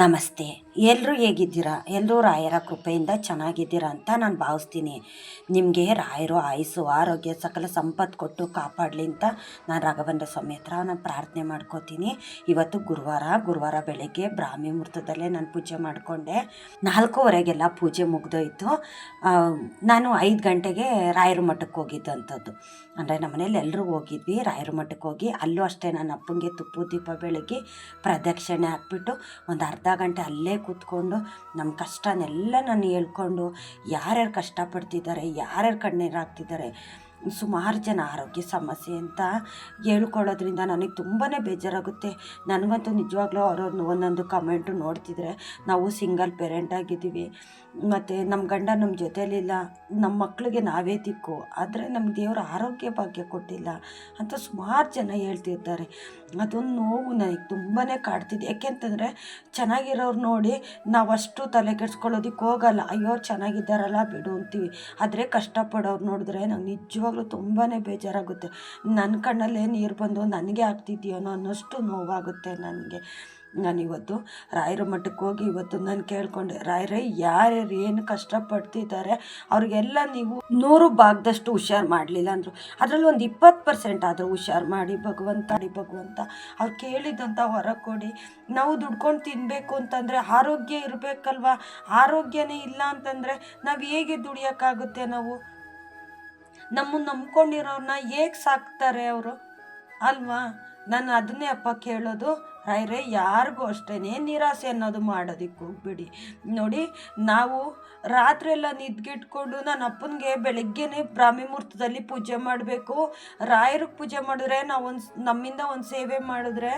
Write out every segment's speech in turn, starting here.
नमस्ते। ಎಲ್ಲರೂ ಹೇಗಿದ್ದೀರಾ? ಎಲ್ಲರೂ ರಾಯರ ಕೃಪೆಯಿಂದ ಚೆನ್ನಾಗಿದ್ದೀರಾ ಅಂತ ನಾನು ಭಾವಿಸ್ತೀನಿ. ನಿಮಗೆ ರಾಯರು ಆಯುಸ್ಸು, ಆರೋಗ್ಯ, ಸಕಲ ಸಂಪತ್ತು ಕೊಟ್ಟು ಕಾಪಾಡಲಿ ಅಂತ ನಾನು ರಾಘವೇಂದ್ರ ಸ್ವಾಮಿ ಹತ್ರ ನಾನು ಪ್ರಾರ್ಥನೆ ಮಾಡ್ಕೋತೀನಿ. ಇವತ್ತು ಗುರುವಾರ ಗುರುವಾರ ಬೆಳಗ್ಗೆ ಬ್ರಾಹ್ಮಿ ಮುಹೂರ್ತದಲ್ಲೇ ನಾನು ಪೂಜೆ ಮಾಡಿಕೊಂಡೆ. ನಾಲ್ಕೂವರೆಗೆಲ್ಲ ಪೂಜೆ ಮುಗ್ದೋಯ್ತು. ನಾನು ಐದು ಗಂಟೆಗೆ ರಾಯರ ಮಠಕ್ಕೆ ಹೋಗಿದ್ದಂಥದ್ದು. ಅಂದರೆ ನಮ್ಮ ಮನೇಲಿ ಎಲ್ಲರೂ ಹೋಗಿದ್ವಿ. ರಾಯರ ಮಠಕ್ಕೆ ಹೋಗಿ ಅಲ್ಲೂ ಅಷ್ಟೇ ನನ್ನ ಅಪ್ಪಂಗೆ ತುಪ್ಪು ದೀಪ ಬೆಳಗ್ಗೆ ಪ್ರದಕ್ಷಿಣೆ ಹಾಕ್ಬಿಟ್ಟು ಒಂದು ಅರ್ಧ ಗಂಟೆ ಅಲ್ಲೇ ಕೂತ್ಕೊಂಡು ನಮ್ಮ ಕಷ್ಟನೆಲ್ಲ ನಾನು ಹೇಳ್ಕೊಂಡು ಯಾರ್ಯಾರು ಕಷ್ಟಪಡ್ತಿದ್ದಾರೆ, ಯಾರ್ಯಾರು ಕಣ್ಣೀರು ಹಾಕ್ತಿದ್ದಾರೆ ಸುಮಾರು ಜನ ಆರೋಗ್ಯ ಸಮಸ್ಯೆ ಅಂತ ಹೇಳ್ಕೊಳ್ಳೋದ್ರಿಂದ ನನಗೆ ತುಂಬಾ ಬೇಜಾರಾಗುತ್ತೆ. ನನಗಂತೂ ನಿಜವಾಗ್ಲೂ ಅವ್ರವ್ರನ್ನ ಒಂದೊಂದು ಕಮೆಂಟು ನೋಡ್ತಿದ್ರೆ ನಾವು ಸಿಂಗಲ್ ಪೇರೆಂಟ್ ಆಗಿದ್ದೀವಿ. ಮತ್ತು ನಮ್ಮ ಗಂಡ ನಮ್ಮ ಜೊತೆಯಲ್ಲಿಲ್ಲ, ನಮ್ಮ ಮಕ್ಕಳಿಗೆ ನಾವೇ ದಿಕ್ಕು, ಆದರೆ ನಮ್ಮ ದೇವರು ಆರೋಗ್ಯ ಭಾಗ್ಯ ಕೊಟ್ಟಿಲ್ಲ ಅಂತ ಸುಮಾರು ಜನ ಹೇಳ್ತಿರ್ತಾರೆ. ಅದೊಂದು ನೋವು ನನಗೆ ತುಂಬಾ ಕಾಡ್ತಿದೆ ಯಾಕೆಂತಂದರೆ ಚೆನ್ನಾಗಿರೋರು ನೋಡಿ ನಾವು ಅಷ್ಟು ತಲೆ ಕೆಡ್ಸ್ಕೊಳ್ಳೋದಕ್ಕೆ ಹೋಗಲ್ಲ. ಅಯ್ಯೋ ಚೆನ್ನಾಗಿದ್ದಾರಲ್ಲ ಬಿಡು ಅಂತೀವಿ. ಆದರೆ ಕಷ್ಟಪಡೋರು ನೋಡಿದ್ರೆ ನಂಗೆ ನಿಜವಾಗ್ಲೂ ತುಂಬಾ ಬೇಜಾರಾಗುತ್ತೆ. ನನ್ನ ಕಣ್ಣಲ್ಲೇ ನೀರು ಬಂದು ನನಗೆ ಆಗ್ತಿದೆಯೇನೋ ಅನ್ನೋಷ್ಟು ನೋವಾಗುತ್ತೆ ನನಗೆ. ನಾನಿವತ್ತು ರಾಯರ ಮಠಕ್ಕೆ ಹೋಗಿ ಇವತ್ತು ನಾನು ಕೇಳ್ಕೊಂಡೆ, ರಾಯರೇ, ಯಾರ್ಯಾರು ಏನು ಕಷ್ಟಪಡ್ತಿದ್ದಾರೆ, ಅವ್ರಿಗೆಲ್ಲ ನೀವು ನೂರು ಭಾಗದಷ್ಟು ಹುಷಾರು ಮಾಡಲಿಲ್ಲ ಅಂದರು. ಅದರಲ್ಲಿ ಒಂದು ಇಪ್ಪತ್ತು ಪರ್ಸೆಂಟ್ ಆದರೂ ಹುಷಾರು ಮಾಡಿ, ಭಗವಂತ ಅಡಿ ಭಗವಂತ ಅವ್ರು ಕೇಳಿದಂಥ ಹೊರ ಕೊಡಿ. ನಾವು ದುಡ್ಕೊಂಡು ತಿನ್ನಬೇಕು ಅಂತಂದರೆ ಆರೋಗ್ಯ ಇರಬೇಕಲ್ವಾ? ಆರೋಗ್ಯನೇ ಇಲ್ಲ ಅಂತಂದರೆ ನಾವು ಹೇಗೆ ದುಡಿಯೋಕ್ಕಾಗುತ್ತೆ ನಾವು? ನಮ್ಮನ್ನು ನಂಬ್ಕೊಂಡಿರೋರನ್ನ ಹೇಗೆ ಸಾಕ್ತಾರೆ ಅವರು? ಅಲ್ವಾ? ನಾನು ಅದನ್ನೇ ಅಪ್ಪ ಕೇಳೋದು. ರಾಯ್ರೆ ಯಾರಿಗೂ ಅಷ್ಟೇ. ನಿರಾಸೆ ಅನ್ನೋದು ಮಾಡೋದಕ್ಕೆ ಬಿಡಿ ನೋಡಿ, ನಾವು ರಾತ್ರಿ ಎಲ್ಲ ನಿದ್ಗೆಟ್ಕೊಂಡು ನನ್ನ ಅಪ್ಪನಿಗೆ ಬೆಳಗ್ಗೆನೇ ಬ್ರಾಹ್ಮಿ ಮುಹೂರ್ತದಲ್ಲಿ ಪೂಜೆ ಮಾಡಬೇಕು. ರಾಯರಿಗೆ ಪೂಜೆ ಮಾಡಿದ್ರೆ ನಾವು ಒಂದು ನಮ್ಮಿಂದ ಒಂದು ಸೇವೆ ಮಾಡಿದ್ರೆ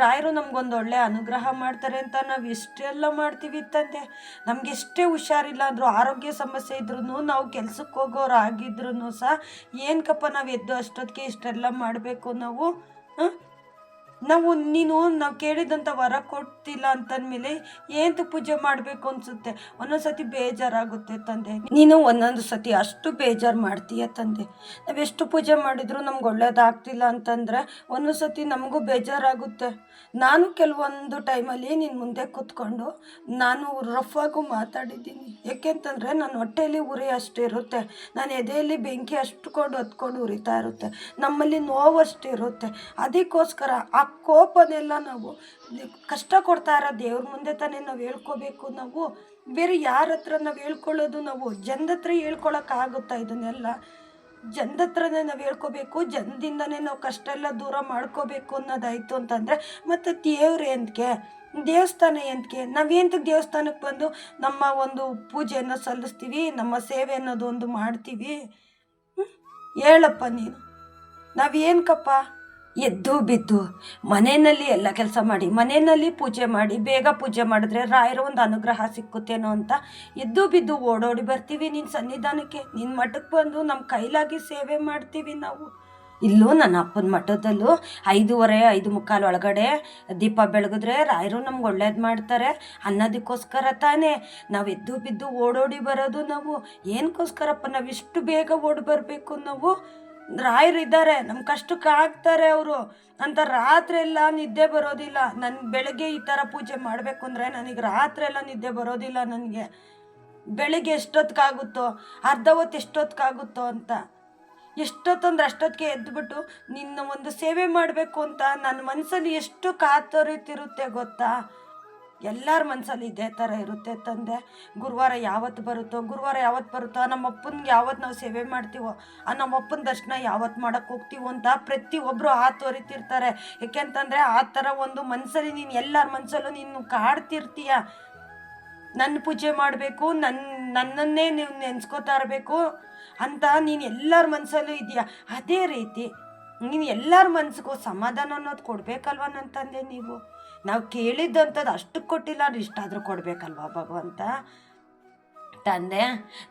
ರಾಯರು ನಮ್ಗೊಂದು ಒಳ್ಳೆ ಅನುಗ್ರಹ ಮಾಡ್ತಾರೆ ಅಂತ ನಾವು ಎಷ್ಟೆಲ್ಲ ಮಾಡ್ತೀವಿ ತಂದೆ. ನಮ್ಗೆ ಎಷ್ಟೇ ಹುಷಾರಿಲ್ಲ ಅಂದರೂ, ಆರೋಗ್ಯ ಸಮಸ್ಯೆ ಇದ್ರೂ ನಾವು ಕೆಲ್ಸಕ್ಕೆ ಹೋಗೋರು ಆಗಿದ್ರು ಸಹ ಏನಕ್ಕಪ್ಪ ನಾವು ಎದ್ದು ಅಷ್ಟೊತ್ತಿಗೆ ಇಷ್ಟೆಲ್ಲ ಮಾಡಬೇಕು ನಾವು? ನಾವು ನೀನು ನಾವು ಕೇಳಿದಂಥ ವರ ಕೊಡ್ತಿಲ್ಲ ಅಂತಂದಮೇಲೆ ಏಂತ ಪೂಜೆ ಮಾಡಬೇಕು ಅನ್ಸುತ್ತೆ? ಒಂದೊಂದು ಸತಿ ಬೇಜಾರಾಗುತ್ತೆ ತಂದೆ. ನೀನು ಒಂದೊಂದು ಸತಿ ಅಷ್ಟು ಬೇಜಾರು ಮಾಡ್ತೀಯ ತಂದೆ? ನಾವೆಷ್ಟು ಪೂಜೆ ಮಾಡಿದ್ರು ನಮ್ಗೆ ಒಳ್ಳೇದಾಗ್ತಿಲ್ಲ ಅಂತಂದರೆ ಒಂದೊಂದು ಸತಿ ನಮಗೂ ಬೇಜಾರಾಗುತ್ತೆ. ನಾನು ಕೆಲವೊಂದು ಟೈಮಲ್ಲಿ ನಿನ್ನ ಮುಂದೆ ಕೂತ್ಕೊಂಡು ನಾನು ರಫಾಗೂ ಮಾತಾಡಿದ್ದೀನಿ. ಯಾಕೆಂತಂದರೆ ನನ್ನ ಹೊಟ್ಟೆಯಲ್ಲಿ ಉರಿ ಅಷ್ಟು ಇರುತ್ತೆ. ನಾನು ಎದೆಯಲ್ಲಿ ಬೆಂಕಿ ಅಷ್ಟು ಕೊಂಡು ಹೊತ್ಕೊಂಡು ಉರಿತಾ ಇರುತ್ತೆ. ನಮ್ಮಲ್ಲಿ ನೋವು ಅಷ್ಟು ಇರುತ್ತೆ. ಅದಕ್ಕೋಸ್ಕರ ಆ ಕೋಪನೆಲ್ಲ ನಾವು ಕಷ್ಟ ಕೊಡ್ತಾ ಇರೋ ದೇವ್ರ ಮುಂದೆ ತಾನೇ ನಾವು ಹೇಳ್ಕೋಬೇಕು ನಾವು. ಬೇರೆ ಯಾರ ಹತ್ರ ನಾವು ಹೇಳ್ಕೊಳ್ಳೋದು ನಾವು? ಜನದ ಹತ್ರ ಹೇಳ್ಕೊಳಕ್ಕಾಗುತ್ತಾ ಇದನ್ನೆಲ್ಲ? ಜನದ ಹತ್ರನೇ ನಾವು ಹೇಳ್ಕೋಬೇಕು, ಜನದಿಂದನೇ ನಾವು ಕಷ್ಟ ಎಲ್ಲ ದೂರ ಮಾಡ್ಕೋಬೇಕು ಅನ್ನೋದಾಯಿತು ಅಂತಂದರೆ, ಮತ್ತು ದೇವ್ರೆ ಅಂತಕ್ಕೆ ದೇವಸ್ಥಾನ ಎಂತಕ್ಕೆ ನಾವೇಂತ ದೇವಸ್ಥಾನಕ್ಕೆ ಬಂದು ನಮ್ಮ ಒಂದು ಪೂಜೆಯನ್ನು ಸಲ್ಲಿಸ್ತೀವಿ, ನಮ್ಮ ಸೇವೆ ಅನ್ನೋದು ಒಂದು ಮಾಡ್ತೀವಿ? ಹೇಳಪ್ಪ ನೀನು. ನಾವೇನ್ಕಪ್ಪ ಎದ್ದು ಬಿದ್ದು ಮನೆಯಲ್ಲಿ ಎಲ್ಲ ಕೆಲಸ ಮಾಡಿ, ಮನೆಯಲ್ಲಿ ಪೂಜೆ ಮಾಡಿ, ಬೇಗ ಪೂಜೆ ಮಾಡಿದ್ರೆ ರಾಯರ ಒಂದು ಅನುಗ್ರಹ ಸಿಕ್ಕುತ್ತೇನೋ ಅಂತ ಎದ್ದು ಬಿದ್ದು ಓಡೋಡಿ ಬರ್ತೀವಿ ನಿನ್ನ ಸನ್ನಿಧಾನಕ್ಕೆ. ನಿನ್ನ ಮಠಕ್ಕೆ ಬಂದು ನಮ್ಮ ಕೈಲಾಗಿ ಸೇವೆ ಮಾಡ್ತೀವಿ ನಾವು. ಇಲ್ಲೂ ನನ್ನ ಅಪ್ಪನ ಮಠದಲ್ಲೂ ಐದೂವರೆ, ಐದು ಮುಕ್ಕಾಲು ಒಳಗಡೆ ದೀಪ ಬೆಳಗಿದ್ರೆ ರಾಯರು ನಮ್ಗೆ ಒಳ್ಳೇದು ಮಾಡ್ತಾರೆ. ಅನ್ನೋದಕ್ಕೋಸ್ಕರ ತಾನೇ ನಾವು ಎದ್ದು ಬಿದ್ದು ಓಡೋಡಿ ಬರೋದು ನಾವು. ಏನಕ್ಕೋಸ್ಕರಪ್ಪ ನಾವು ಇಷ್ಟು ಬೇಗ ಓಡಿ ಬರಬೇಕು ನಾವು? ರಾಯರು ಇದ್ದಾರೆ ನಮ್ಮ ಕಷ್ಟಕ್ಕೆ ಆಗ್ತಾರೆ ಅವರು. ಅಂತ ರಾತ್ರಿ ಎಲ್ಲ ನಿದ್ದೆ ಬರೋದಿಲ್ಲ. ನನ್ ಬೆಳಗ್ಗೆ ಈ ಥರ ಪೂಜೆ ಮಾಡಬೇಕು ಅಂದರೆ ನನಗೆ ರಾತ್ರಿ ಎಲ್ಲ ನಿದ್ದೆ ಬರೋದಿಲ್ಲ ನನಗೆ. ಬೆಳಿಗ್ಗೆ ಎಷ್ಟೊತ್ತಿಗಾಗುತ್ತೋ ಅರ್ಧ ಹೊತ್ತು ಎಷ್ಟೊತ್ತಿಗಾಗುತ್ತೋ ಅಂತ. ಎಷ್ಟೊತ್ತಂದ್ರೆ ಅಷ್ಟೊತ್ತಿಗೆ ಎದ್ದುಬಿಟ್ಟು ನಿನ್ನ ಒಂದು ಸೇವೆ ಮಾಡಬೇಕು ಅಂತ ನನ್ನ ಮನಸ್ಸಲ್ಲಿ ಎಷ್ಟು ಕಾತೊರಿತಿರುತ್ತೆ ಗೊತ್ತಾ? ಎಲ್ಲರ ಮನಸ್ಸಲ್ಲಿ ಇದೇ ಥರ ಇರುತ್ತೆ ತಂದೆ. ಗುರುವಾರ ಯಾವತ್ತು ಬರುತ್ತೋ, ಗುರುವಾರ ಯಾವತ್ತು ಬರುತ್ತೋ ನಮ್ಮ ಅಪ್ಪನಿಗೆ ಯಾವತ್ತು ನಾವು ಸೇವೆ ಮಾಡ್ತೀವೋ, ಆ ನಮ್ಮ ಅಪ್ಪನ ದರ್ಶನ ಯಾವತ್ತು ಮಾಡೋಕ್ಕೆ ಹೋಗ್ತೀವೋ ಅಂತ ಪ್ರತಿಯೊಬ್ಬರು ಆ ತೋರಿತಿರ್ತಾರೆ. ಏಕೆಂತಂದರೆ ಆ ಥರ ಒಂದು ಮನಸ್ಸಲ್ಲಿ ನೀನು ಎಲ್ಲರ ಮನಸ್ಸಲ್ಲೂ ನೀನು ಕಾಡ್ತಿರ್ತೀಯ. ನನ್ನ ಪೂಜೆ ಮಾಡಬೇಕು ನನ್ನ ನನ್ನನ್ನೇ ನೀವು ನೆನೆಸ್ಕೋತಾ ಇರಬೇಕು ಅಂತ ನೀನು ಎಲ್ಲರ ಮನಸ್ಸಲ್ಲೂ ಇದೆಯಾ ಅದೇ ರೀತಿ ನೀನು ಎಲ್ಲರ ಮನಸ್ಸಿಗೂ ಸಮಾಧಾನ ಅನ್ನೋದು ಕೊಡಬೇಕಲ್ವ ನನ್ನ ತಂದೆ ನೀವು? ನಾವು ಕೇಳಿದ್ದಂಥದ್ದು ಅಷ್ಟು ಕೊಟ್ಟಿಲ್ಲ, ಅಂದ್ರೆ ಇಷ್ಟಾದರೂ ಕೊಡಬೇಕಲ್ವ ಭಗವಂತ? ತಂದೆ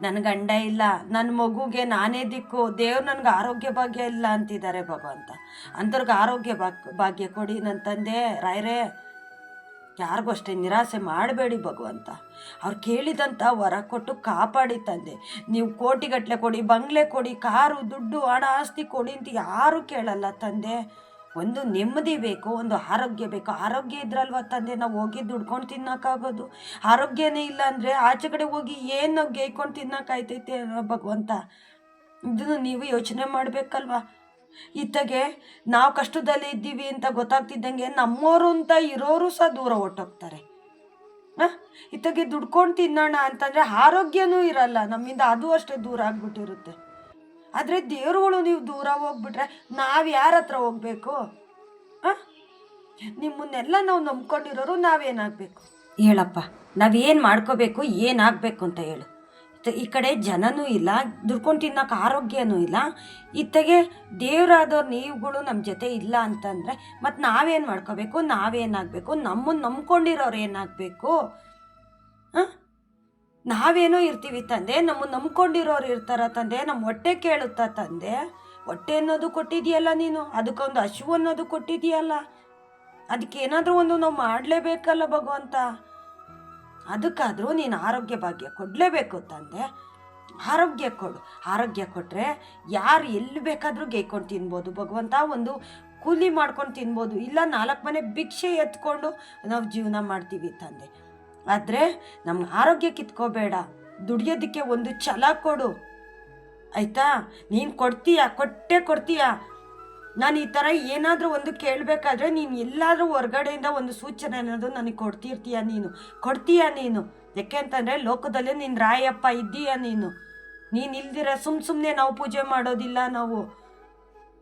ನನ್ನ ಗಂಡ ಇಲ್ಲ ನನ್ನ ಮಗುಗೆ ನಾನೇ ದಿಕ್ಕು, ದೇವ್ರು ನನಗೆ ಆರೋಗ್ಯ ಭಾಗ್ಯ ಇಲ್ಲ ಅಂತಿದ್ದಾರೆ ಭಗವಂತ. ಅಂಥವ್ರಿಗೆ ಆರೋಗ್ಯ ಭಾಗ್ಯ ಕೊಡಿ ನನ್ನ ತಂದೆ ರಾಯರೇ ಯಾರಿಗೂ ಅಷ್ಟೇ ನಿರಾಸೆ ಮಾಡಬೇಡಿ ಭಗವಂತ. ಅವ್ರು ಕೇಳಿದಂಥ ವರ ಕೊಟ್ಟು ಕಾಪಾಡಿ ತಂದೆ. ನೀವು ಕೋಟಿಗಟ್ಟಲೆ ಕೊಡಿ, ಬಂಗ್ಲೆ ಕೊಡಿ, ಕಾರು, ದುಡ್ಡು, ಹಣ, ಆಸ್ತಿ ಕೊಡಿ ಅಂತ ಯಾರೂ ಕೇಳಲ್ಲ ತಂದೆ. ಒಂದು ನೆಮ್ಮದಿ ಬೇಕು, ಒಂದು ಆರೋಗ್ಯ ಬೇಕು. ಆರೋಗ್ಯ ಇದ್ರಲ್ವ ತಂದೆ? ನಾವು ಹೋಗಿ ದುಡ್ಕೊಂಡು ತಿನ್ನೋಕ್ಕಾಗೋದು. ಆರೋಗ್ಯನೇ ಇಲ್ಲ ಅಂದರೆ ಆಚೆ ಕಡೆ ಹೋಗಿ ಏನು ನಾವು ಗೇಯ್ಕೊಂಡು ತಿನ್ನೋಕ್ಕಾಯ್ತೈತೆ ಅನ್ನೋ ಭಗವಂತ? ಇದನ್ನು ನೀವು ಯೋಚನೆ ಮಾಡಬೇಕಲ್ವಾ? ಇತ್ತಗೆ ನಾವು ಕಷ್ಟದಲ್ಲಿ ಇದ್ದೀವಿ ಅಂತ ಗೊತ್ತಾಗ್ತಿದ್ದಂಗೆ ನಮ್ಮೋರು ಅಂತ ಇರೋರು ಸಹ ದೂರ ಹೊಟ್ಟೋಗ್ತಾರೆ? ಇತ್ತಗೆ ದುಡ್ಕೊಂಡು ತಿನ್ನೋಣ ಅಂತಂದರೆ ಆರೋಗ್ಯನೂ ಇರಲ್ಲ. ನಮ್ಮಿಂದ ಅದು ಅಷ್ಟೇ ದೂರ ಆಗ್ಬಿಟ್ಟಿರುತ್ತೆ. ಆದರೆ ದೇವ್ರುಗಳು ನೀವು ದೂರ ಹೋಗ್ಬಿಟ್ರೆ ನಾವು ಯಾರ ಹತ್ರ ಹೋಗ್ಬೇಕು? ನಿಮ್ಮನ್ನೆಲ್ಲ ನಾವು ನಂಬ್ಕೊಂಡಿರೋರು ನಾವೇನಾಗಬೇಕು? ಹೇಳಪ್ಪ ನಾವೇನು ಮಾಡ್ಕೋಬೇಕು, ಏನಾಗಬೇಕು ಅಂತ ಹೇಳು. ಈ ಕಡೆ ಜನನೂ ಇಲ್ಲ, ದುಡ್ಕೊಂಡು ತಿನ್ನೋಕೆ ಆರೋಗ್ಯನೂ ಇಲ್ಲ. ಇತ್ತಗೆ ದೇವರಾದವ್ರು ನೀವುಗಳು ನಮ್ಮ ಜೊತೆ ಇಲ್ಲ ಅಂತಂದರೆ ಮತ್ತು ನಾವೇನು ಮಾಡ್ಕೋಬೇಕು, ನಾವೇನಾಗಬೇಕು ನಮ್ಮನ್ನು ನಂಬ್ಕೊಂಡಿರೋರು ಏನಾಗಬೇಕು? ಹಾಂ? ನಾವೇನೋ ಇರ್ತೀವಿ, ತಂದೆ. ನಮ್ಮ ನಂಬ್ಕೊಂಡಿರೋರು ಇರ್ತಾರ, ತಂದೆ. ನಮ್ಮ ಹೊಟ್ಟೆ ಕೇಳುತ್ತಾ, ತಂದೆ. ಹೊಟ್ಟೆ ಅನ್ನೋದು ಕೊಟ್ಟಿದೆಯಲ್ಲ ನೀನು? ಅದಕ್ಕೊಂದು ಹಶು ಅನ್ನೋದು ಕೊಟ್ಟಿದೆಯಲ್ಲ? ಅದಕ್ಕೆ ಏನಾದರೂ ಒಂದು ನಾವು ಮಾಡಲೇಬೇಕಲ್ಲ ಭಗವಂತ? ಅದಕ್ಕಾದರೂ ನೀನು ಆರೋಗ್ಯ ಭಾಗ್ಯ ಕೊಡಲೇಬೇಕು, ತಂದೆ. ಆರೋಗ್ಯ ಕೊಡು. ಆರೋಗ್ಯ ಕೊಟ್ಟರೆ ಯಾರು ಎಲ್ಲಿ ಬೇಕಾದರೂ ಗೇಯ್ಕೊಂಡು ತಿನ್ಬೋದು ಭಗವಂತ. ಒಂದು ಕೂಲಿ ಮಾಡ್ಕೊಂಡು ತಿನ್ಬೋದು. ಇಲ್ಲ ನಾಲ್ಕು ಮನೆ ಭಿಕ್ಷೆ ಎತ್ಕೊಂಡು ನಾವು ಜೀವನ ಮಾಡ್ತೀವಿ, ತಂದೆ. ಆದರೆ ನಮ್ಮ ಆರೋಗ್ಯ ಕಿತ್ಕೋಬೇಡ. ದುಡಿಯೋದಕ್ಕೆ ಒಂದು ಛಲ ಕೊಡು. ಆಯಿತಾ? ನೀನು ಕೊಡ್ತೀಯ? ಕೊಟ್ಟೆ ಕೊಡ್ತೀಯ? ನಾನು ಈ ಥರ ಏನಾದರೂ ಒಂದು ಕೇಳಬೇಕಾದ್ರೆ ನೀನು ಎಲ್ಲಾದರೂ ಹೊರಗಡೆಯಿಂದ ಒಂದು ಸೂಚನೆ ಅನ್ನೋದು ನನಗೆ ಕೊಡ್ತಿರ್ತೀಯ ನೀನು? ಕೊಡ್ತೀಯ ನೀನು? ಯಾಕೆ ಅಂತಂದರೆ ಲೋಕದಲ್ಲಿ ನೀನು ರಾಯಪ್ಪ ಇದ್ದೀಯ ನೀನು? ನೀನು ಇಲ್ದಿರ ಸುಮ್ಮ ಸುಮ್ಮನೆ ನಾವು ಪೂಜೆ ಮಾಡೋದಿಲ್ಲ ನಾವು.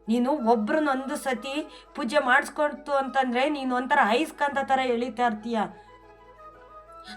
ನೀನು ಒಬ್ರನ್ನೊಂದು ಸತಿ ಪೂಜೆ ಮಾಡಿಸ್ಕೊಡ್ತು ಅಂತಂದರೆ ನೀನು ಒಂಥರ ಐಸ್ಕಂತ ಥರ ಎಳಿತಾ ಇರ್ತೀಯ?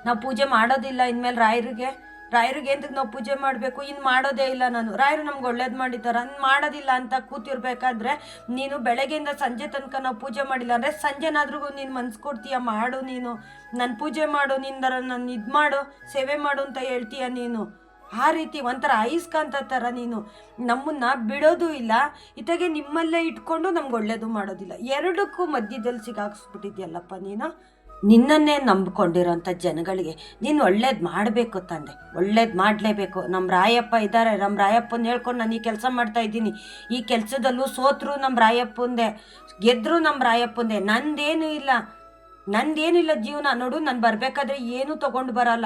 ನಾವು ಪೂಜೆ ಮಾಡೋದಿಲ್ಲ ಇನ್ಮೇಲೆ ರಾಯರಿಗೆ. ರಾಯರಿಗೆ ಅಂತ ನಾವು ಪೂಜೆ ಮಾಡಬೇಕು? ಇನ್ನು ಮಾಡೋದೇ ಇಲ್ಲ ನಾನು. ರಾಯರು ನಮ್ಗೆ ಒಳ್ಳೇದು ಮಾಡಿದ್ದಾರೆ. ಅನ್ ಮಾಡೋದಿಲ್ಲ ಅಂತ ಕೂತಿರ್ಬೇಕಾದ್ರೆ ನೀನು ಬೆಳಗ್ಗೆಯಿಂದ ಸಂಜೆ ತನಕ ನಾವು ಪೂಜೆ ಮಾಡಿಲ್ಲ ಅಂದರೆ ಸಂಜೆನಾದ್ರೂ ನೀನು ಮನ್ಸು ಕೊಡ್ತೀಯ? ಮಾಡು ನೀನು. ನಾನು ಪೂಜೆ ಮಾಡು, ನಿಂದರ ನಾನು ಇದು ಮಾಡು, ಸೇವೆ ಮಾಡು ಅಂತ ಹೇಳ್ತೀಯ ನೀನು? ಆ ರೀತಿ ಒಂಥರ ಐಸ್ಕಾಂತ ಥರ ನೀನು. ನಮ್ಮನ್ನ ಬಿಡೋದು ಇಲ್ಲ. ಇತ್ತಾಗೆ ನಿಮ್ಮಲ್ಲೇ ಇಟ್ಕೊಂಡು ನಮ್ಗೆ ಒಳ್ಳೇದು ಮಾಡೋದಿಲ್ಲ. ಎರಡಕ್ಕೂ ಮಧ್ಯದಲ್ಲಿ ಸಿಗಾಕ್ಸ್ಬಿಟ್ಟಿದ್ಯಲ್ಲಪ್ಪ ನೀನು? ನಿನ್ನನ್ನೇ ನಂಬಿಕೊಂಡಿರೋಂಥ ಜನಗಳಿಗೆ ನೀನು ಒಳ್ಳೇದು ಮಾಡಬೇಕು ತಂದೆ. ಒಳ್ಳೇದು ಮಾಡಲೇಬೇಕು. ನಮ್ಮ ರಾಯಪ್ಪ ಇದ್ದಾರೆ ನಮ್ಮ ರಾಯಪ್ಪನ ಹೇಳ್ಕೊಂಡು ನಾನು ಈ ಕೆಲಸ ಮಾಡ್ತಾ ಇದ್ದೀನಿ. ಈ ಕೆಲಸದಲ್ಲೂ ಸೋತರು ನಮ್ಮ ರಾಯಪ್ಪಂದೆ. ಗೆದ್ದರು ನಮ್ಮ ರಾಯಪ್ಪಂದೆ. ನಂದೇನೂ ಇಲ್ಲ. ನಂದೇನಿಲ್ಲ ಜೀವನ. ನೋಡು, ನಾನು ಬರಬೇಕಾದ್ರೆ ಏನೂ ತೊಗೊಂಡು ಬರಲ್ಲ.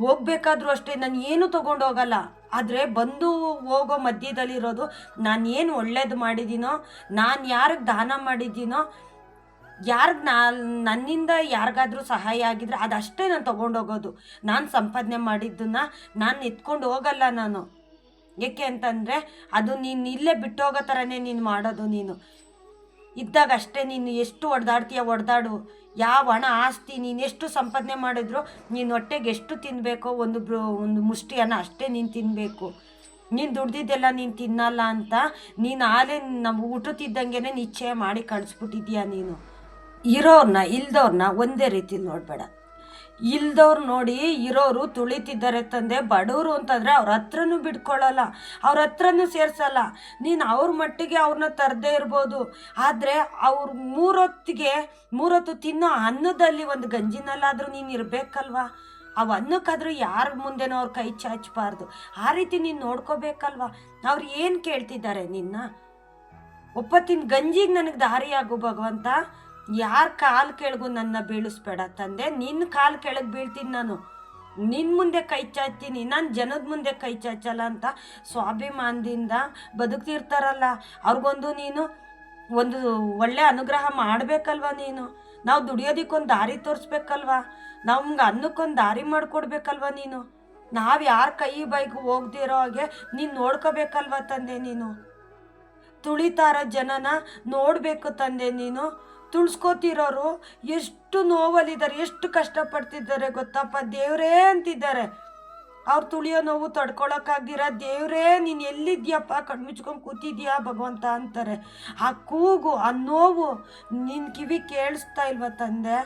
ಹೋಗ್ಬೇಕಾದ್ರೂ ಅಷ್ಟೇ, ನಾನು ಏನು ತೊಗೊಂಡು ಹೋಗಲ್ಲ. ಆದರೆ ಬಂದು ಹೋಗೋ ಮಧ್ಯದಲ್ಲಿರೋದು ನಾನು ಏನು ಒಳ್ಳೇದು ಮಾಡಿದ್ದೀನೋ ನಾನು ಯಾರಿಗೆ ದಾನ ಮಾಡಿದ್ದೀನೋ ಯಾರಿಗೆ ನಾನು ನನ್ನಿಂದ ಯಾರಿಗಾದ್ರೂ ಸಹಾಯ ಆಗಿದ್ರೆ ಅದಷ್ಟೇ ನಾನು ತೊಗೊಂಡೋಗೋದು. ನಾನು ಸಂಪಾದನೆ ಮಾಡಿದ್ದನ್ನು ನಾನು ಎತ್ಕೊಂಡು ಹೋಗಲ್ಲ ನಾನು. ಏಕೆ ಅಂತಂದರೆ ಅದು ನೀನು ಇಲ್ಲೇ ಬಿಟ್ಟೋಗೋ ಥರನೇ ನೀನು ಮಾಡೋದು ನೀನು. ಇದ್ದಾಗ ಅಷ್ಟೇ ನೀನು ಎಷ್ಟು ಹೊಡೆದಾಡ್ತೀಯ ಹೊಡೆದಾಡು ಯಾವ ಹಣ ಆಸ್ತಿ, ನೀನು ಎಷ್ಟು ಸಂಪಾದನೆ ಮಾಡಿದ್ರು ನೀನು ಹೊಟ್ಟೆಗೆ ಎಷ್ಟು ತಿನ್ನಬೇಕೋ ಒಂದು ಒಂದು ಮುಷ್ಟಿಯನ್ನು ಅಷ್ಟೇ ನೀನು ತಿನ್ನಬೇಕು ನೀನು ದುಡ್ದಿದ್ದೆಲ್ಲ ನೀನು ತಿನ್ನಲ್ಲ ಅಂತ ನೀನು ಆಲೇ ನಮ್ಮ ಊಟತಿದ್ದಂಗೆ ನಿಶ್ಚಯ ಮಾಡಿ ಕಳಿಸ್ಬಿಟ್ಟಿದ್ಯಾ ನೀನು. ಇರೋರ್ನ ಇಲ್ದವ್ರನ್ನ ಒಂದೇ ರೀತಿಲಿ ನೋಡಬೇಡ. ಇಲ್ದವ್ರು ನೋಡಿ ಇರೋರು ತುಳಿತಿದ್ದಾರೆ ತಂದೆ, ಬಡವರು ಅಂತಂದರೆ ಅವ್ರ ಹತ್ರನೂ ಬಿಡ್ಕೊಳ್ಳಲ್ಲ ಅವ್ರ ಹತ್ರನೂ ಸೇರಿಸಲ್ಲ. ನೀನು ಅವ್ರ ಮಟ್ಟಿಗೆ ಅವ್ರನ್ನ ತರದೇ ಇರ್ಬೋದು. ಆದರೆ ಅವ್ರ ಮೂರೊತ್ತಿಗೆ, ಮೂರೊತ್ತು ತಿನ್ನೋ ಅನ್ನದಲ್ಲಿ ಒಂದು ಗಂಜಿನಲ್ಲಾದರೂ ನೀನು ಇರಬೇಕಲ್ವಾ? ಆ ಅನ್ನಕ್ಕಾದರೂ ಯಾರ ಮುಂದೆನೋ ಅವ್ರ ಕೈ ಚಾಚಬಾರ್ದು. ಆ ರೀತಿ ನೀನು ನೋಡ್ಕೋಬೇಕಲ್ವಾ? ಅವ್ರು ಏನು ಕೇಳ್ತಿದ್ದಾರೆ ನಿನ್ನ? ಒಪ್ಪತ್ತಿನ ಗಂಜಿಗೆ ನನಗೆ ದಾರಿಯಾಗು ಭಗವಂತ. ಯಾರ ಕಾಲು ಕೆಳಗೂ ನನ್ನ ಬೀಳಿಸ್ಬೇಡ ತಂದೆ. ನಿನ್ನ ಕಾಲು ಕೆಳಗೆ ಬೀಳ್ತೀನಿ ನಾನು. ನಿನ್ನ ಮುಂದೆ ಕೈ ಚಾಚ್ತೀನಿ, ನಾನು ಜನದ ಮುಂದೆ ಕೈ ಚಾಚಲ್ಲ ಅಂತ ಸ್ವಾಭಿಮಾನದಿಂದ ಬದುಕ್ತಿರ್ತಾರಲ್ಲ, ಅವ್ರಿಗೊಂದು ನೀನು ಒಂದು ಒಳ್ಳೆ ಅನುಗ್ರಹ ಮಾಡಬೇಕಲ್ವ ನೀನು? ನಾವು ದುಡಿಯೋದಕ್ಕೊಂದು ದಾರಿ ತೋರಿಸ್ಬೇಕಲ್ವ? ನಮ್ಗೆ ಅನ್ನಕ್ಕೊಂದು ದಾರಿ ಮಾಡಿಕೊಡ್ಬೇಕಲ್ವ ನೀನು? ನಾವು ಯಾರ ಕೈ ಬೈಗೆ ಹೋಗ್ದಿರೋ ಹಾಗೆ ನೀನು ನೋಡ್ಕೋಬೇಕಲ್ವ ತಂದೆ ನೀನು? ತುಳಿತಾರ ಜನನ ನೋಡಬೇಕು ತಂದೆ ನೀನು. ತುಳ್ಸ್ಕೊತಿರೋರು ಎಷ್ಟು ನೋವಲ್ಲಿದ್ದಾರೆ, ಎಷ್ಟು ಕಷ್ಟಪಡ್ತಿದ್ದಾರೆ ಗೊತ್ತಪ್ಪ? ದೇವರೇ ಅಂತಿದ್ದಾರೆ. ಅವ್ರು ತುಳಿಯೋ ನೋವು ತಡ್ಕೊಳಕ್ಕಾಗ್ದಿರ, ದೇವರೇ ನೀನು ಎಲ್ಲಿದ್ಯಪ್ಪ ಕಣ್ಮುಚ್ಕೊಂಡು ಕೂತಿದ್ಯಾ ಭಗವಂತ ಅಂತಾರೆ. ಆ ಕೂಗು, ಆ ನೋವು ನಿನ್ನ ಕಿವಿ ಕೇಳಿಸ್ತಾ ಇಲ್ವ ತಂದೆ?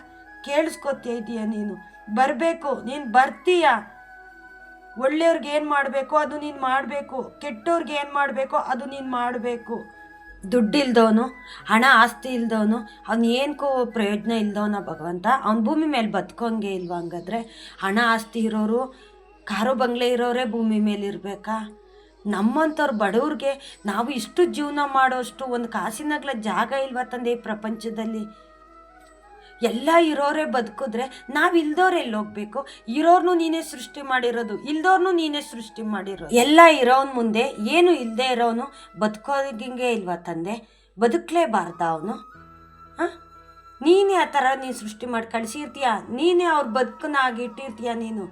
ಕೇಳಿಸ್ಕೊತಾ ಇದೀಯ ನೀನು? ಬರಬೇಕು, ನೀನು ಬರ್ತೀಯ? ಒಳ್ಳೆಯವ್ರಿಗೆ ಏನು ಮಾಡಬೇಕು ಅದು ನೀನು ಮಾಡಬೇಕು ಕೆಟ್ಟವ್ರಿಗೆ ಏನು ಮಾಡಬೇಕು ಅದು ನೀನು ಮಾಡಬೇಕು. ದುಡ್ಡಿಲ್ದವನು, ಹಣ ಆಸ್ತಿ ಇಲ್ದವನು, ಅವ್ನು ಏನಕ್ಕೂ ಪ್ರಯೋಜನ ಇಲ್ದವನ ಭಗವಂತ, ಅವ್ನ ಭೂಮಿ ಮೇಲೆ ಬದುಕೋಂಗೆ ಇಲ್ವಾ ಹಂಗಾದ್ರೆ? ಹಣ ಆಸ್ತಿ ಇರೋರು, ಕಾರು ಬಂಗ್ಲೆ ಇರೋರೇ ಭೂಮಿ ಮೇಲೆ ಇರಬೇಕಾ? ನಮ್ಮಂಥವ್ರು ಬಡವ್ರಿಗೆ ನಾವು ಇಷ್ಟು ಜೀವನ ಮಾಡೋಷ್ಟು ಒಂದು ಕಾಸಿನಾಗ್ಲ ಜಾಗ ಇಲ್ವಾ ತಂದೆ ಈ ಪ್ರಪಂಚದಲ್ಲಿ? ಎಲ್ಲ ಇರೋರೇ ಬದುಕಿದ್ರೆ ನಾವು ಇಲ್ದೋರೆ ಎಲ್ಲಿ ಹೋಗ್ಬೇಕು ಇರೋರ್ನು ನೀನೇ ಸೃಷ್ಟಿ ಮಾಡಿರೋದು, ಇಲ್ದೋರ್ನು ನೀನೇ ಸೃಷ್ಟಿ ಮಾಡಿರೋದು. ಎಲ್ಲ ಇರೋನ್ ಮುಂದೆ ಏನು ಇಲ್ಲದೆ ಇರೋನು ಬದುಕೋದಿಂಗೆ ಇಲ್ವಾ ತಂದೆ? ಬದುಕಲೇಬಾರ್ದ ಅವನು? ಹಾಂ? ನೀನೇ ಆ ಥರ ನೀನು ಸೃಷ್ಟಿ ಮಾಡಿ ಕಳಿಸಿರ್ತೀಯ? ನೀನೇ ಅವ್ರ ಬದುಕನ್ನ ಆಗಿಟ್ಟಿರ್ತೀಯ ನೀನು?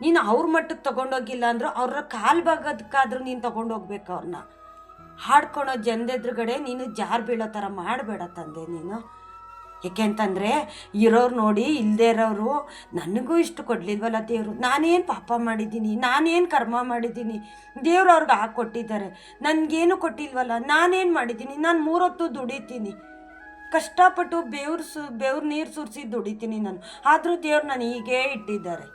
ನೀನು ಅವ್ರ ಮಟ್ಟಕ್ಕೆ ತಗೊಂಡೋಗಿಲ್ಲ ಅಂದ್ರು ಅವ್ರ ಕಾಲು ಭಾಗದಕ್ಕಾದ್ರೂ ನೀನು ತಗೊಂಡೋಗ್ಬೇಕು ಅವ್ರನ್ನ ಹಾಡ್ಕೊಳೋ ಜನದೆದ್ರುಗಡೆ ನೀನು ಜಾರ್ ಬೀಳೋ ಥರ ಮಾಡಬೇಡ ತಂದೆ ನೀನು. ಏಕೆ ಅಂತಂದರೆ ಇರೋರು ನೋಡಿ ಇಲ್ಲದೇ ಇರೋರು ನನಗೂ ಇಷ್ಟು ಕೊಡಲಿಲ್ವಲ್ಲ ದೇವರು. ನಾನೇನು ಪಾಪ ಮಾಡಿದ್ದೀನಿ, ನಾನೇನು ಕರ್ಮ ಮಾಡಿದ್ದೀನಿ, ದೇವ್ರು ಅವ್ರಿಗೆ ಹಾಕ್ಕೊಟ್ಟಿದ್ದಾರೆ ನನಗೇನು ಕೊಟ್ಟಿಲ್ವಲ್ಲ, ನಾನೇನು ಮಾಡಿದ್ದೀನಿ, ನಾನು ಮೂರೊತ್ತು ದುಡಿತೀನಿ. ಕಷ್ಟಪಟ್ಟು ಬೆವ್ರು ಸು, ಬೆವ್ರು ನೀರು ಸುರಿಸಿ ದುಡಿತೀನಿ ನಾನು. ಆದರೂ ದೇವ್ರು ನಾನು ಹೀಗೇ ಇಟ್ಟಿದ್ದಾರೆ.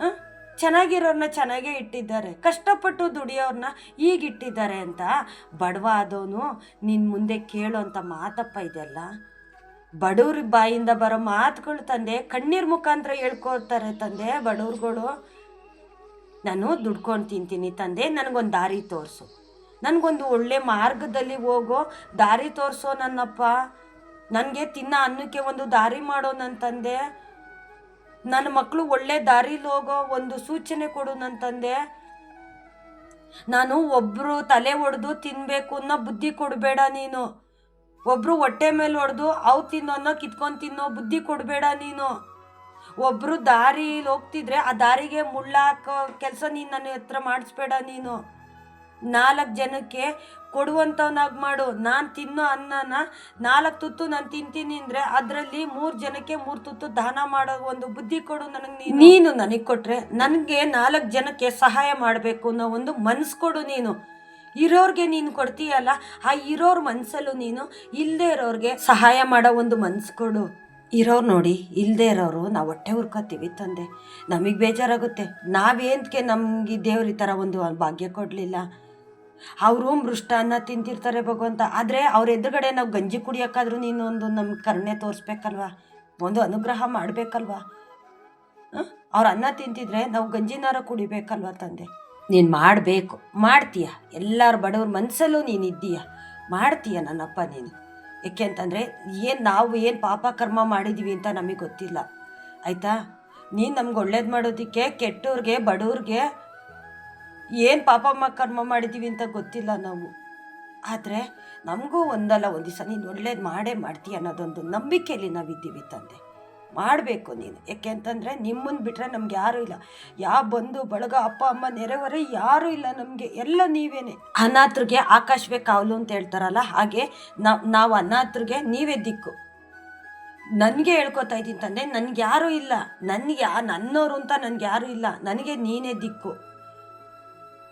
ಹಾಂ? ಚೆನ್ನಾಗಿರೋರ್ನ ಚೆನ್ನಾಗೇ ಇಟ್ಟಿದ್ದಾರೆ. ಕಷ್ಟಪಟ್ಟು ದುಡಿಯೋರನ್ನ ಈಗ ಇಟ್ಟಿದ್ದಾರೆ ಅಂತ ಬಡವ ಆದವನು ನಿನ್ನ ಮುಂದೆ ಕೇಳೋಂಥ ಮಾತಪ್ಪ ಇದೆಲ್ಲ. ಬಡವ್ರ ಬಾಯಿಂದ ಬರೋ ಮಾತುಗಳು ತಂದೆ, ಕಣ್ಣೀರ್ ಮುಖಾಂತರ ಹೇಳ್ಕೊಳ್ತಾರೆ ತಂದೆ, ಬಡವ್ರುಗಳು. ನಾನು ದುಡ್ಕೊಂಡು ತಿಂತೀನಿ ತಂದೆ, ನನಗೊಂದು ದಾರಿ ತೋರಿಸು. ನನಗೊಂದು ಒಳ್ಳೆ ಮಾರ್ಗದಲ್ಲಿ ಹೋಗೋ, ದಾರಿ ತೋರಿಸೋ ನನ್ನಪ್ಪ. ನನಗೆ ತಿನ್ನ ಅನ್ನಕ್ಕೆ ಒಂದು ದಾರಿ ಮಾಡೋ ನನ್ನ ತಂದೆ. ನನ್ನ ಮಕ್ಕಳು ಒಳ್ಳೆ ದಾರಿಲಿ ಹೋಗೋ ಒಂದು ಸೂಚನೆ ಕೊಡು ನನ್ನ ತಂದೆ. ನಾನು ಒಬ್ಬರು ತಲೆ ಒಡೆದು ತಿನ್ನಬೇಕು ಅನ್ನೋ ಬುದ್ಧಿ ಕೊಡಬೇಡ ನೀನು. ಒಬ್ಬರು ಹೊಟ್ಟೆ ಮೇಲೆ ಹೊಡೆದು ಅವು ತಿನ್ನೋ ಅನ್ನೋ ಕಿತ್ಕೊಂಡು ತಿನ್ನೋ ಬುದ್ಧಿ ಕೊಡಬೇಡ ನೀನು. ಒಬ್ರು ದಾರಿಲಿ ಹೋಗ್ತಿದ್ರೆ ಆ ದಾರಿಗೆ ಮುಳ್ಳಾಕೋ ಕೆಲಸ ನೀನು ನನ್ನ ಹತ್ರ ಮಾಡಿಸ್ಬೇಡ ನೀನು. ನಾಲ್ಕು ಜನಕ್ಕೆ ಕೊಡುವಂಥವನಾಗಿ ಮಾಡು. ನಾನು ತಿನ್ನೋ ಅನ್ನನ ನಾಲ್ಕು ತುತ್ತು ನಾನು ತಿಂತೀನಿ ಅಂದರೆ ಅದರಲ್ಲಿ ಮೂರು ಜನಕ್ಕೆ ಮೂರು ತುತ್ತು ದಾನ ಮಾಡೋ ಒಂದು ಬುದ್ಧಿ ಕೊಡು ನನಗೆ ನೀನು. ನೀನು ನನಗೆ ಕೊಟ್ಟರೆ ನನಗೆ ನಾಲ್ಕು ಜನಕ್ಕೆ ಸಹಾಯ ಮಾಡಬೇಕು ಅನ್ನೋ ಒಂದು ಮನಸ್ಸು ಕೊಡು ನೀನು. ಇರೋರ್ಗೆ ನೀನು ಕೊಡ್ತೀಯಲ್ಲ, ಆ ಇರೋರ ಮನಸ್ಸಲ್ಲೂ ನೀನು ಇಲ್ಲದೆ ಇರೋರಿಗೆ ಸಹಾಯ ಮಾಡೋ ಒಂದು ಮನ್ಸು ಕೊಡು. ಇರೋರು ನೋಡಿ ಇಲ್ಲದೆ ಇರೋರು ನಾವು ಹೊಟ್ಟೆ ಹುರ್ಕೋತೀವಿ ತಂದೆ. ನಮಗೆ ಬೇಜಾರಾಗುತ್ತೆ. ನಾವೇಂತಕ್ಕೆ ನಮಗೆ ದೇವ್ರ ಈ ಥರ ಒಂದು ಭಾಗ್ಯ ಕೊಡಲಿಲ್ಲ. ಅವರು ಮೃಷ್ಟಾನ್ನ ತಿಂತಿರ್ತಾರೆ ಭಗವಂತ. ಆದರೆ ಅವ್ರ ಎದುರುಗಡೆ ನಾವು ಗಂಜಿ ಕುಡಿಯೋಕ್ಕಾದ್ರೂ ನೀನು ಒಂದು ನಮ್ಗೆ ಕರುಣೆ ತೋರಿಸ್ಬೇಕಲ್ವಾ? ಒಂದು ಅನುಗ್ರಹ ಮಾಡಬೇಕಲ್ವಾ? ಅವ್ರ ಅನ್ನ ತಿಂತಿದ್ರೆ ನಾವು ಗಂಜಿನಾರ ಕುಡಿಬೇಕಲ್ವಾ ತಂದೆ? ನೀನು ಮಾಡಬೇಕು. ಮಾಡ್ತೀಯ? ಎಲ್ಲರ ಬಡವ್ರ ಮನಸ್ಸಲ್ಲೂ ನೀನು ಇದ್ದೀಯ. ಮಾಡ್ತೀಯ ನನ್ನಪ್ಪ ನೀನು? ಯಾಕೆ ಅಂತಂದರೆ, ಏನು ನಾವು ಏನು ಪಾಪ ಕರ್ಮ ಮಾಡಿದ್ದೀವಿ ಅಂತ ನಮಗೆ ಗೊತ್ತಿಲ್ಲ. ಆಯಿತಾ? ನೀನು ನಮ್ಗೆ ಒಳ್ಳೇದು ಮಾಡೋದಕ್ಕೆ ಕೆಟ್ಟವ್ರಿಗೆ ಬಡವ್ರಿಗೆ ಏನು ಪಾಪ ಕರ್ಮ ಮಾಡಿದ್ದೀವಿ ಅಂತ ಗೊತ್ತಿಲ್ಲ ನಾವು. ಆದರೆ ನಮಗೂ ಒಂದಲ್ಲ, ಒಂದು ದಿವಸ ನೀನು ಒಳ್ಳೇದು ಮಾಡೇ ಮಾಡ್ತೀಯ ಅನ್ನೋದೊಂದು ನಂಬಿಕೆಯಲ್ಲಿ ನಾವಿದ್ದೀವಿ ತಂದೆ. ಮಾಡಬೇಕು ನೀನು. ಯಾಕೆ ಅಂತಂದರೆ ನಿಮ್ಮನ್ನು ಬಿಟ್ಟರೆ ನಮ್ಗೆ ಯಾರೂ ಇಲ್ಲ. ಯಾವ ಬಂಧು ಬಳಗ ಅಪ್ಪ, ಅಮ್ಮ, ನೆರೆಹೊರೆ ಯಾರೂ ಇಲ್ಲ ನಮಗೆ. ಎಲ್ಲ ನೀವೇನೆ. ಅನಾಥರಿಗೆ ಆಕಾಶವೇ ಕಾವಲು ಅಂತ ಹೇಳ್ತಾರಲ್ಲ, ಹಾಗೆ ನಾವು ನಾವು ಅನಾಥರಿಗೆ ನೀವೇ ದಿಕ್ಕು. ನನಗೆ ಹೇಳ್ಕೊತಾ ಇದ್ದೀನಿ ತಂದೆ, ನನಗೆ ಯಾರೂ ಇಲ್ಲ. ನನಗೆ ನನ್ನೋರು ಅಂತ ನನಗೆ ಯಾರೂ ಇಲ್ಲ. ನನಗೆ ನೀನೇ ದಿಕ್ಕು.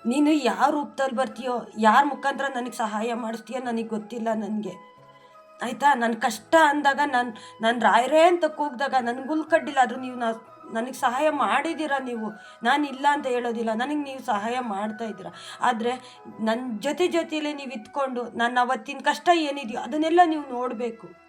ನೀನು ಯಾವ ರೂಪದಲ್ಲಿ ಬರ್ತೀಯೋ, ಯಾರ ಮುಖಾಂತರ ನನಗೆ ಸಹಾಯ ಮಾಡಿಸ್ತೀಯೋ ನನಗೆ ಗೊತ್ತಿಲ್ಲ ನನಗೆ. ಆಯಿತಾ? ನನ್ನ ಕಷ್ಟ ಅಂದಾಗ ನಾನು ನಾನು ರಾಯರೇ ಅಂತ ಕೂಗಿದಾಗ ನನಗೆ ಹುಲ್ಕಡ್ಡಿಲ್ಲ ಆದರೂ ನೀವು ನನಗೆ ಸಹಾಯ ಮಾಡಿದ್ದೀರಾ ನೀವು? ನಾನು ಇಲ್ಲ ಅಂತ ಹೇಳೋದಿಲ್ಲ. ನನಗೆ ನೀವು ಸಹಾಯ ಮಾಡ್ತಾ ಇದ್ದೀರಾ. ಆದರೆ ನನ್ನ ಜೊತೆ ಜೊತೆಯಲ್ಲೇ ನೀವು ಇದ್ಕೊಂಡು ನನ್ನ ಅವತ್ತಿನ ಕಷ್ಟ ಏನಿದೆಯೋ ಅದನ್ನೆಲ್ಲ ನೀವು ನೋಡಬೇಕು.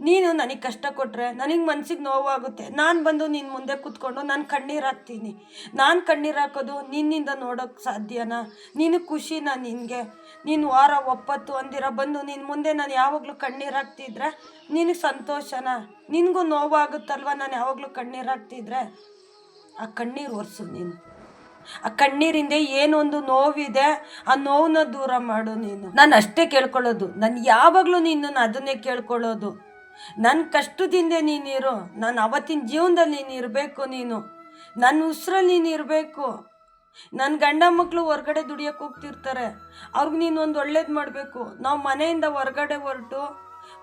ನೀನು ನನಗೆ ಕಷ್ಟ ಕೊಟ್ಟರೆ ನನಗೆ ಮನ್ಸಿಗೆ ನೋವಾಗುತ್ತೆ. ನಾನು ಬಂದು ನಿನ್ನ ಮುಂದೆ ಕೂತ್ಕೊಂಡು ನಾನು ಕಣ್ಣೀರು ಹಾಕ್ತೀನಿ. ನಾನು ಕಣ್ಣೀರು ಹಾಕೋದು ನಿನ್ನಿಂದ ನೋಡೋಕ್ಕೆ ಸಾಧ್ಯನಾ? ನೀನು ಖುಷಿನ ನಿನಗೆ? ನೀನು ವಾರ ಒಪ್ಪತ್ತು ಅಂದಿರ ಬಂದು ನಿನ್ನ ಮುಂದೆ ನಾನು ಯಾವಾಗಲೂ ಕಣ್ಣೀರು ಹಾಕ್ತಿದ್ರೆ ನಿನಗೆ ಸಂತೋಷನಾ? ನಿನಗೂ ನೋವಾಗುತ್ತಲ್ವ ನಾನು ಯಾವಾಗಲೂ ಕಣ್ಣೀರು ಹಾಕ್ತಿದ್ರೆ? ಆ ಕಣ್ಣೀರು ಒರೆಸು ನೀನು. ಆ ಕಣ್ಣೀರಿಂದ ಏನೊಂದು ನೋವಿದೆ, ಆ ನೋವನ್ನ ದೂರ ಮಾಡು ನೀನು. ನಾನು ಅಷ್ಟೇ ಕೇಳ್ಕೊಳ್ಳೋದು. ನಾನು ಯಾವಾಗಲೂ ನಿನ್ನನ್ನು ಅದನ್ನೇ ಕೇಳ್ಕೊಳ್ಳೋದು. ನನ್ನ ಕಷ್ಟದಿಂದ ನೀನಿರು, ನಾನು ಅವತ್ತಿನ ಜೀವನದಲ್ಲಿ ನೀನು. ಇರಬೇಕು ನೀನು ನನ್ನ ಉಸಿರಲ್ಲಿ ನೀನು ಇರಬೇಕು ನನ್ನ ಗಂಡ ಮಕ್ಕಳು ಹೊರ್ಗಡೆ ದುಡಿಯೋಕೆ ಹೋಗ್ತಿರ್ತಾರೆ. ಅವ್ರಿಗೆ ನೀನು ಒಂದು ಒಳ್ಳೇದು ಮಾಡಬೇಕು. ನಾವು ಮನೆಯಿಂದ ಹೊರಗಡೆ ಹೊರಟು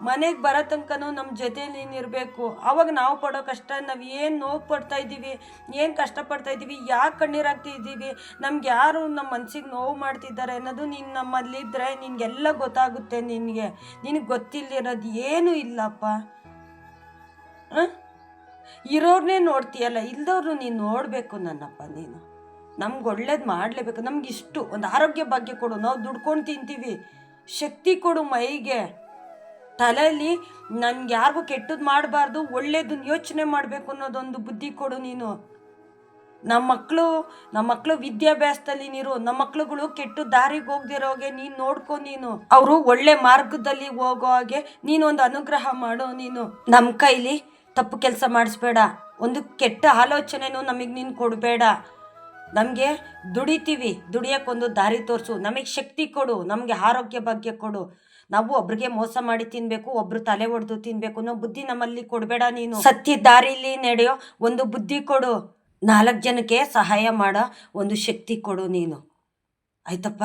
ಮನೆಗೆ ಬರೋ ತನಕನೂ ನಮ್ಮ ಜೊತೆಯಲ್ಲಿ ನೀನು ಇರಬೇಕು. ಆವಾಗ ನಾವು ಪಡೋ ಕಷ್ಟ, ನಾವು ಏನು ನೋವು ಪಡ್ತಾ ಇದ್ದೀವಿ, ಏನು ಕಷ್ಟಪಡ್ತಾ ಇದ್ದೀವಿ, ಯಾಕೆ ಕಣ್ಣೀರು ಹಾಕ್ತಾ ಇದ್ದೀವಿ, ನಮ್ಗೆ ಯಾರು ನಮ್ಮ ಮನ್ಸಿಗೆ ನೋವು ಮಾಡ್ತಿದ್ದಾರೆ ಅನ್ನೋದು ನೀನು ನಮ್ಮಲ್ಲಿದ್ದರೆ ನಿನಗೆಲ್ಲ ಗೊತ್ತಾಗುತ್ತೆ ನಿನಗೆ. ನಿನಗೆ ಗೊತ್ತಿಲ್ಲದಿರೋದು ಏನೂ ಇಲ್ಲಪ್ಪ. ಇರೋರ್ನೇ ನೋಡ್ತೀಯಲ್ಲ ಇಲ್ದವ್ರು ನೀನು ನೋಡಬೇಕು ನನ್ನಪ್ಪ ನೀನು. ನಮ್ಗೆ ಒಳ್ಳೇದು ಮಾಡಲೇಬೇಕು. ನಮ್ಗೆ ಇಷ್ಟು, ಒಂದು ಆರೋಗ್ಯ ಭಾಗ್ಯ ಕೊಡು. ನಾವು ದುಡ್ಕೊಂಡು ತಿಂತೀವಿ. ಶಕ್ತಿ ಕೊಡು ಮೈಗೆ. ತಲೆಯಲ್ಲಿ ನನ್ಗೆ ಯಾರಿಗೂ ಕೆಟ್ಟದ್ದು ಮಾಡಬಾರ್ದು ಒಳ್ಳೇದನ್ನ ಯೋಚನೆ ಮಾಡಬೇಕು ಅನ್ನೋದೊಂದು ಬುದ್ಧಿ ಕೊಡು ನೀನು. ನಮ್ಮ ಮಕ್ಕಳು ನಮ್ಮ ಮಕ್ಕಳು ವಿದ್ಯಾಭ್ಯಾಸದಲ್ಲಿ ನೀರು ನಮ್ಮ ಮಕ್ಳುಗಳು ಕೆಟ್ಟು ದಾರಿಗೆ ಹೋಗ್ದಿರೋಗೆ ನೀನು ನೋಡ್ಕೊ ನೀನು. ಅವರು ಒಳ್ಳೆ ಮಾರ್ಗದಲ್ಲಿ ಹೋಗೋ ಹಾಗೆ ನೀನೊಂದು ಅನುಗ್ರಹ ಮಾಡು ನೀನು. ನಮ್ಮ ಕೈಲಿ ತಪ್ಪು ಕೆಲಸ ಮಾಡಿಸ್ಬೇಡ. ಒಂದು ಕೆಟ್ಟ ಆಲೋಚನೆನೂ ನಮಗೆ ನೀನು ಕೊಡಬೇಡ. ನಮಗೆ ದುಡಿತೀವಿ. ದುಡಿಯೋಕ್ಕೊಂದು ದಾರಿ ತೋರಿಸು. ನಮಗೆ ಶಕ್ತಿ ಕೊಡು. ನಮಗೆ ಆರೋಗ್ಯ ಭಾಗ್ಯ ಕೊಡು. ನಾವು ಒಬ್ರಿಗೆ ಮೋಸ ಮಾಡಿ ತಿನ್ಬೇಕು, ಒಬ್ರು ತಲೆ ಒಡೆದು ತಿನ್ಬೇಕು ಅನ್ನೋ ಬುದ್ಧಿ ನಮ್ಮಲ್ಲಿ ಕೊಡಬೇಡ ನೀನು. ಸತ್ಯ ದಾರಿಲಿ ನಡೆಯೋ ಒಂದು ಬುದ್ಧಿ ಕೊಡು. ನಾಲ್ಕು ಜನಕ್ಕೆ ಸಹಾಯ ಮಾಡೋ ಒಂದು ಶಕ್ತಿ ಕೊಡು ನೀನು. ಆಯ್ತಪ್ಪ?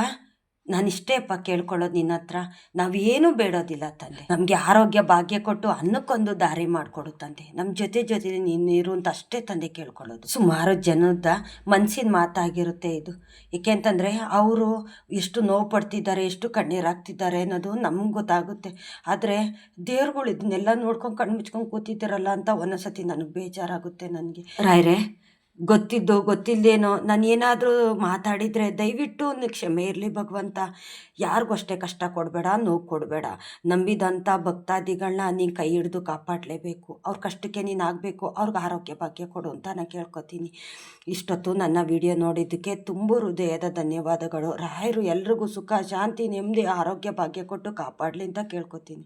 ನಾನು ಇಷ್ಟೇಪ್ಪ ಕೇಳ್ಕೊಳ್ಳೋದು ನಿನ್ನ ಹತ್ರ. ನಾವೇನು ಬೇಡೋದಿಲ್ಲ ತಂದೆ. ನಮಗೆ ಆರೋಗ್ಯ ಭಾಗ್ಯ ಕೊಟ್ಟು ಅನ್ನಕ್ಕೊಂದು ದಾರಿ ಮಾಡಿಕೊಡು ತಂದೆ. ನಮ್ಮ ಜೊತೆ ಜೊತೆಲಿ ಇರು ಅಂತ ಅಷ್ಟೇ ತಂದೆ ಕೇಳ್ಕೊಳ್ಳೋದು. ಸುಮಾರು ಜನದ ಮನಸ್ಸಿನ ಮಾತಾಗಿರುತ್ತೆ ಇದು. ಏಕೆಂತಂದರೆ ಅವರು ಎಷ್ಟು ನೋವು ಪಡ್ತಿದ್ದಾರೆ ಎಷ್ಟು ಕಣ್ಣೀರಾಗ್ತಿದ್ದಾರೆ ಅನ್ನೋದು ನಮ್ಗೆ ಗೊತ್ತಾಗುತ್ತೆ. ಆದರೆ ದೇವ್ರುಗಳು ಇದನ್ನೆಲ್ಲ ನೋಡ್ಕೊಂಡು ಕಣ್ಣು ಮುಚ್ಕೊಂಡು ಕೂತಿದ್ದಾರಲ್ಲ ಅಂತ ಒಂದೊಂದ್ಸತಿ ನನಗೆ ಬೇಜಾರಾಗುತ್ತೆ ನನಗೆ. ರಾಯ್ರೆ ಗೊತ್ತಿದ್ದು ಗೊತ್ತಿಲ್ಲದೇನೋ ನಾನು ಏನಾದರೂ ಮಾತಾಡಿದರೆ ದಯವಿಟ್ಟು ಕ್ಷಮೆ ಇರಲಿ ಭಗವಂತ. ಯಾರಿಗೂ ಅಷ್ಟೇ ಕಷ್ಟ ಕೊಡಬೇಡ, ನೋವು ಕೊಡಬೇಡ. ನಂಬಿದಂಥ ಭಕ್ತಾದಿಗಳನ್ನ ನೀನು ಕೈ ಹಿಡಿದು ಕಾಪಾಡಲೇಬೇಕು. ಅವ್ರ ಕಷ್ಟಕ್ಕೆ ನೀನು ಆಗಬೇಕು, ಅವ್ರಿಗೆ ಆರೋಗ್ಯ ಭಾಗ್ಯ ಕೊಡು ಅಂತ ನಾನು ಕೇಳ್ಕೊತೀನಿ. ಇಷ್ಟೊತ್ತು ನನ್ನ ವಿಡಿಯೋ ನೋಡಿದ್ದಕ್ಕೆ ತುಂಬ ಹೃದಯದ ಧನ್ಯವಾದಗಳು. ರಾಯರು ಎಲ್ರಿಗೂ ಸುಖ, ಶಾಂತಿ, ನೆಮ್ಮದಿ, ಆರೋಗ್ಯ ಭಾಗ್ಯ ಕೊಟ್ಟು ಕಾಪಾಡಲಿ ಅಂತ ಕೇಳ್ಕೊತೀನಿ.